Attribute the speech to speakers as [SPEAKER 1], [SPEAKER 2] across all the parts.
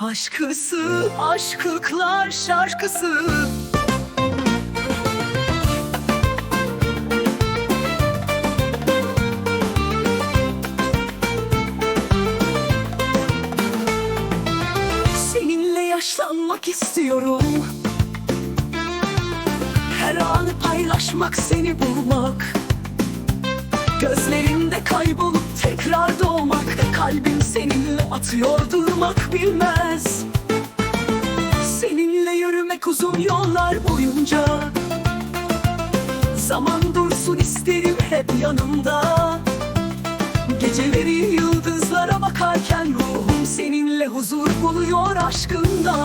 [SPEAKER 1] Aşkısı, aşklıklar şarkısı. Seninle yaşlanmak istiyorum. Her anı paylaşmak, seni bulmak. Gözlerinde kaybolup tekrar doğmak Kalbim seninle atıyor durmak bilmez. Seninle yürümek uzun yollar boyunca. Zaman dursun isterim hep yanımda. Geceleri yıldızlara bakarken ruhum seninle huzur buluyor aşkında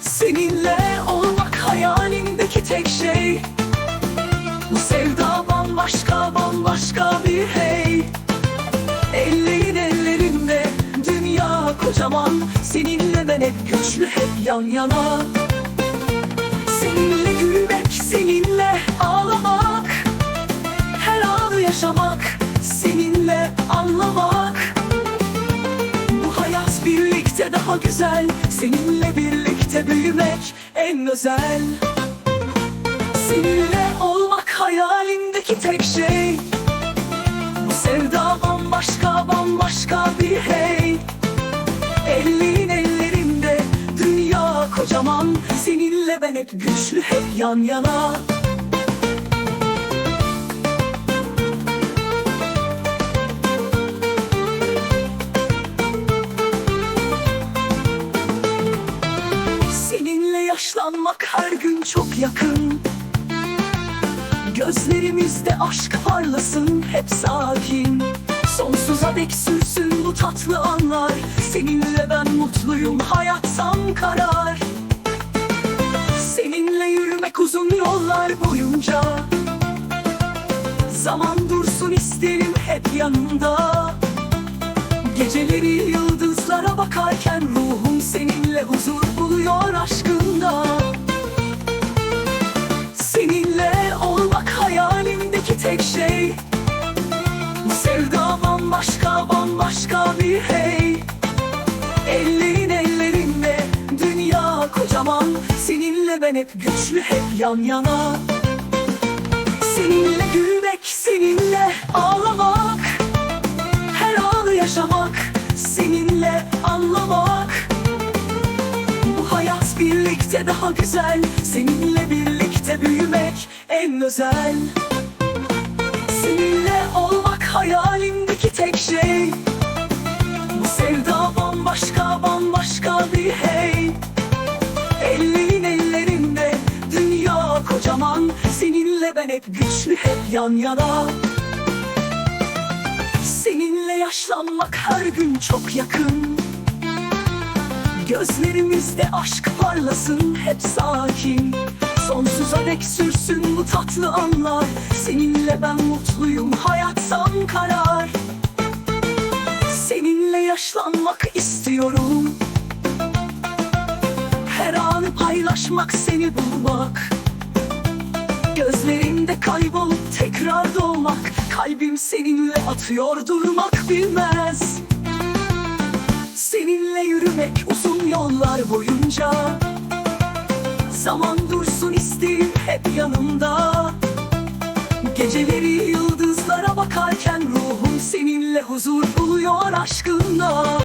[SPEAKER 1] Seninle olmak hayalimdeki tek şey. Bu sevda bambaşka bambaşka bir hey Ellerin ellerimde dünya kocaman Seninle ben hep güçlü hep yan yana. Seninle gülmek seninle ağlamak. Her anı yaşamak, seninle anlamak. Bu hayat birlikte daha güzel, seninle birlikte büyümek en özel. Seninle olmak hayalimdeki tek şey Ellerin ellerimde, dünya kocaman. Seninle ben hep güçlü, hep yan yana. Seninle yaşlanmak her gün çok yakın. Gözlerimizde aşk parlasın hep sakin Sonsuza dek sürsün bu tatlı anlar. Seninle ben mutluyum hayattan karar. Seninle yürümek uzun yollar boyunca. Zaman dursun isterim hep yanımda. Geceleri yıldızlara bakarken ruhum seninle huzur Seninle ben hep güçlü hep yan yana. Seninle gülmek seninle ağlamak. Her anı yaşamak, seninle anlamak. Bu hayat birlikte daha güzel, seninle birlikte büyümek en özel. Seninle olmak hayalimdeki tek şey güçlü, hep yan yana. Seninle yaşlanmak her gün çok yakın. Gözlerimizde aşk parlasın hep sakin. Sonsuza dek sürsün bu tatlı anlar. Seninle ben mutluyum hayattan karar Seninle yaşlanmak istiyorum. Her anı paylaşmak seni bulmak Gözlerinde kaybolup tekrar doğmak Kalbim seninle atıyor durmak bilmez. Seninle yürümek uzun yollar boyunca Zaman dursun isterim hep yanımda. Geceleri yıldızlara bakarken ruhum seninle huzur buluyor aşkında